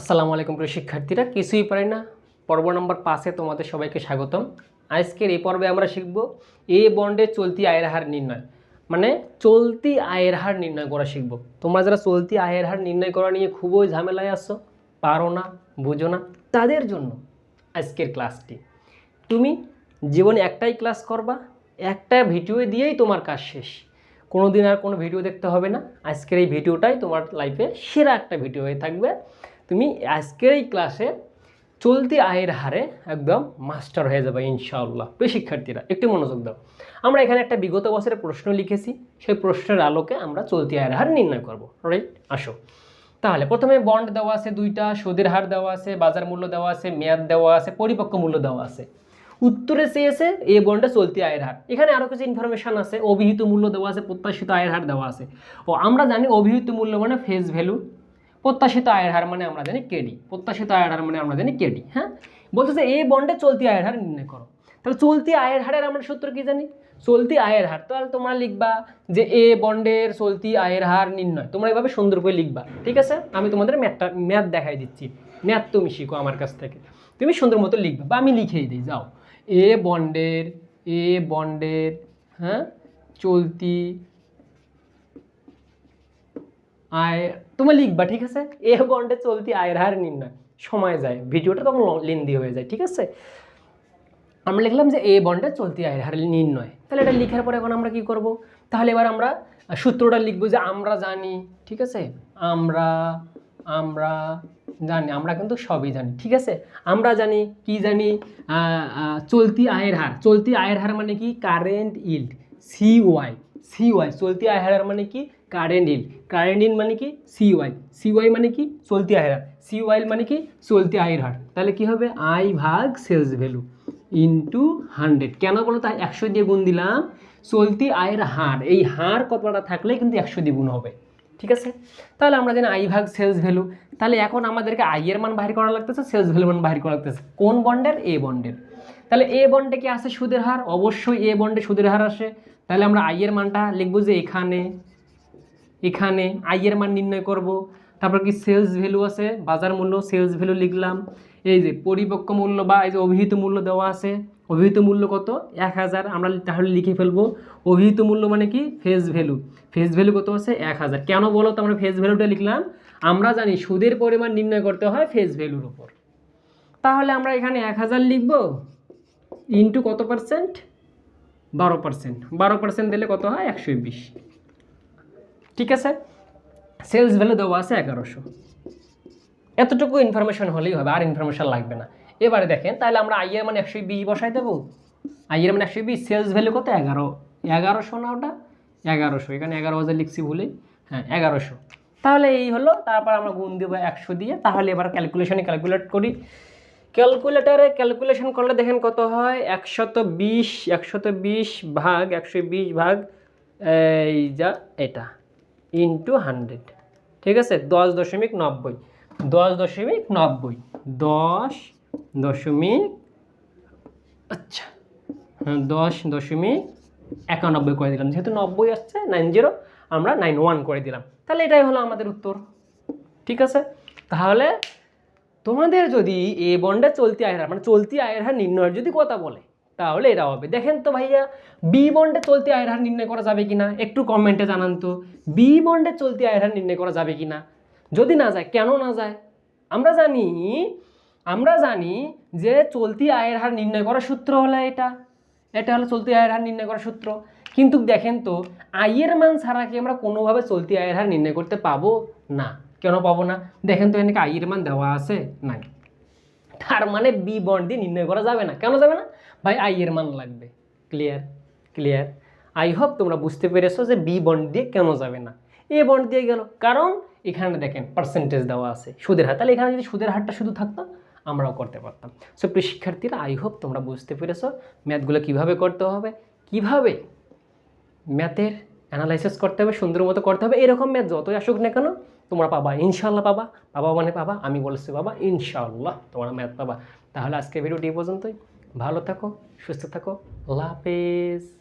আসসালামু আলাইকুম প্রিয় শিক্ষার্থীরা, কিছুই পারে না। পর্ব নম্বর পাঁচে তোমাদের সবাইকে স্বাগতম। আজকের এই পর্বে আমরা শিখব এ বন্ডে চলতি আয়ের হার নির্ণয়। মানে চলতি আয়ের হার নির্ণয় করা শিখব। তোমরা যারা চলতি আয়ের হার নির্ণয় করা নিয়ে খুবই ঝামেলায় আসছো পারো না, বুঝো না, তাদের জন্য আজকের ক্লাসটি। তুমি জীবনে একটাই ক্লাস করবা, একটা ভিডিও দিয়েই তোমার কাজ শেষ। কোনো দিন আর কোনো ভিডিও দেখতে হবে না। আজকের এই ভিডিওটাই তোমার লাইফে সেরা একটা ভিডিও হয়ে থাকবে। তুমি আজকের এই ক্লাসে চলতি আয়ের হারে একদম মাস্টার হয়ে যাবে, ইনশাআল্লাহ। প্রিয় শিক্ষার্থীরা, একটু মনোযোগ দাও। আমরা এখানে একটা বিগত বছরের প্রশ্ন লিখেছি। সেই প্রশ্নের আলোকে আমরা চলতি আয়ের হার নির্ণয় করব। রাইট আসো। তাহলে প্রথমে বন্ড দেওয়া আছে দুইটা, সুদের হার দেওয়া আছে, বাজার মূল্য দেওয়া আছে, মেয়াদ দেওয়া আছে, পরিপক্ক মূল্য দেওয়া আছে। উত্তরে চেয়েছে এ বন্ডে চলতি আয়ের হার। এখানে আরও কিছু ইনফরমেশান আছে। অভিহিত মূল্য দেওয়া আছে, প্রত্যাশিত আয়ের হার দেওয়া আছে। ও আমরা জানি অভিহিত মূল্য মানে ফেস ভ্যালু প্রত্যাশিত আয়ের হার মানে আমরা জানি কেডি। প্রত্যাশিত আয়ের হার মানে আমরা জানি কেডি হ্যাঁ? বলতেছে এ বন্ডে চলতি আয়ের হার নির্ণয় করো। তাহলে চলতি আয়ের হারের আমরা সূত্র কি জানি? চলতি আয়ের হার। তাহলে তোমরা লিখবা যে এ বন্ডের চলতি আয়ের হার নির্ণয়। তোমরা এভাবে সুন্দর করে লিখবা, ঠিক আছে? আমি তোমাদের ম্যাথটা, ম্যাথ দেখাই দিচ্ছি। ম্যাথ তুমি শিখো আমার কাছ থেকে। তুমি সুন্দর মতো লিখবা, বা আমি লিখেই দিই, যাও। এ বন্ডের এ বন্ডের হ্যাঁ? চলতি আয় তোমার লিখবা, ঠিক আছে? এ বন্ডে চলতি আয়ের হার নির্ণয়। সময় যায়। ভিডিওটা তখন লেন্দি হয়ে যায়, ঠিক আছে? আমরা লিখলাম যে এ বন্ডে চলতি আয়ের হার নির্ণয়। তাহলে এটা লিখার পরে এখন আমরা কি করব? তাহলে এবার আমরা সূত্রটা লিখব যে আমরা জানি, ঠিক আছে? আমরা আমরা জানি, আমরা কিন্তু সবই জানি, ঠিক আছে? আমরা জানি, কি জানি? চলতি আয়ের হার। চলতি আয়ের হার মানে কি? Current yield C Y C Y চলতি আয়ের হার মানে কি? কারেন্ট ইল্ড কারেন্ট ইল্ড মানে কি? সি ওয়াই সি ওয়াই মানে কি? চলতি আয়ের হার। সি ওয়াই মানে কি? চলতি আয়ের হার। তাহলে কি হবে? আই ভাগ সেলস ভ্যালু ইন্টু হান্ড্রেড কেন বলো? তাই একশো দিয়ে গুণ দিলাম। চলতি আয়ের হার। এই হার কতটা থাকলে কিন্তু একশো দিয়ে গুণ হবে। ঠিক আছে? তাহলে আমরা জানি আই ভাগ সেলস ভ্যালু তাহলে এখন আমাদেরকে আই এর মান বাহির করা লাগতেছে সেলস ভ্যালু মান বাহির করা লাগতেছে। কোন বন্ডের এ বন্ডের তাহলে এ বন্ডে কি আসে সুদের হার? অবশ্যই এ বন্ডে সুদের হার আসে। তাহলে আমরা আই এর মানটা লিখব যে এখানে এখানে আই এর মান নির্ণয় করব। তারপর কি সেলস ভ্যালু আছে, বাজার মূল্য সেলস ভ্যালু লিখলাম। এই যে পরিপক্ক মূল্য বা এই যে অভিহিত মূল্য দেওয়া আছে, অভিহিত মূল্য কত? এক হাজার। আমরা তাহলে লিখে ফেলব, অভিহিত মূল্য মানে কি? ফেস ভ্যালু ফেস ভ্যালু কত আছে? এক হাজার। কেন বলো তো আমরা ফেস ভ্যালুটা লিখলাম? আমরা জানি সুদের পরিমাণ নির্ণয় করতে হয় ফেস ভ্যালুর উপর। তাহলে আমরা এখানে এক হাজার লিখব ইন্টু কত পার্সেন্ট বারো পার্সেন্ট বারো পার্সেন্ট দিলে কত হয়? একশো বিশ। ঠিক আছে? সেলস ভ্যালু দেওয়া আছে এগারোশো। এতটুকু ইনফরমেশন হলেই হবে, আর ইনফরমেশন লাগবে না। এবারে দেখেন, তাহলে আমরা আইয়ের মানে একশো বিশ বসাই দেবো। আইয়ের মানে একশো বিশ সেলস ভ্যালু কত? এগারো। এগারোশো না ওটা? এগারোশো। এখানে এগারো হাজার লিখছি ভুলে হ্যাঁ এগারোশো। তাহলে এই হলো, তারপর আমরা গুণ দেবো একশো দিয়ে। তাহলে এবার ক্যালকুলেশনে ক্যালকুলেট করি। ক্যালকুলেটারে ক্যালকুলেশন করলে দেখেন কত হয়? একশত বিশ একশত বিশ ভাগ, একশো বিশ ভাগ, এই যা, এটা। ইন্টু হান্ড্রেড ঠিক আছে? দশ দশমিক নব্বই, দশ দশমিক নব্বই, দশ দশমিক আচ্ছা হ্যাঁ দশ দশমিক একানব্বই করে দিলাম। যেহেতু নব্বই আসছে নাইন জিরো আমরা নাইন ওয়ান করে দিলাম। তাহলে এটাই হলো আমাদের উত্তর, ঠিক আছে? তাহলে তোমাদের যদি এ বন্ডে চলতি আয়ের হার মানে চলতি আয়ের হার নির্ণয়ের যদি কথা বলে তাহলে এটা হবে। দেখেন তো ভাইয়া বি বন্ডে চলতি আয়ের হার নির্ণয় করা যাবে কিনা? একটু কমেন্টে জানান তো। বি বন্ডে চলতি আয়ের হার নির্ণয় করা যাবে কিনা? যদি না যায়, কেন না যায়? আমরা জানি আমরা জানি যে চলতি আয়ের হার নির্ণয় করার সূত্র হলো এটা। এটা হলো চলতি আয়ের হার নির্ণয় করার সূত্র। কিন্তু দেখেন তো, আয়ের মান ছাড়া কি আমরা কোনোভাবে চলতি আয়ের হার নির্ণয় করতে পাবো? না। কেন পাবো না? দেখেন তো এখানে আয়ের মান দেওয়া আছে? নাই। তার মানে বি বন্ড দিয়ে নির্ণয় করা যাবে না। কেন যাবে না? ভাই আই এর মান লাগবে। ক্লিয়ার ক্লিয়ার আই হোপ তোমরা বুঝতে পেরেছ যে বি বন্ড দিয়ে কেন যাবে না। এ বন্ড দিয়ে গেল। কারণ এখানে দেখেন পার্সেন্টেজ দেওয়া আছে। সুদের হার। তাহলে এখানে যদি সুদের হারটা শুধু থাকতো, আমরাও করতে পারতাম। সো প্রিয় শিক্ষার্থীরা আই হোপ তোমরা বুঝতে পেরেছ ম্যাথগুলো কীভাবে করতে হবে। কীভাবে ম্যাথের অ্যানালাইসিস করতে হবে, সুন্দর মতো করতে হবে। এরকম ম্যাথ যতই আসুক না কেন, তোমরা পাবা। ইনশাল্লাহ পাবা। পাবা মানে পাবা? আমি বলেছি বাবা ইনশাল্লাহ তোমরা ম্যাথ পাবা। তাহলে আজকে ভিডিওটি পর্যন্তই। ভালো থাকো সুস্থ থাকো হাফেজ।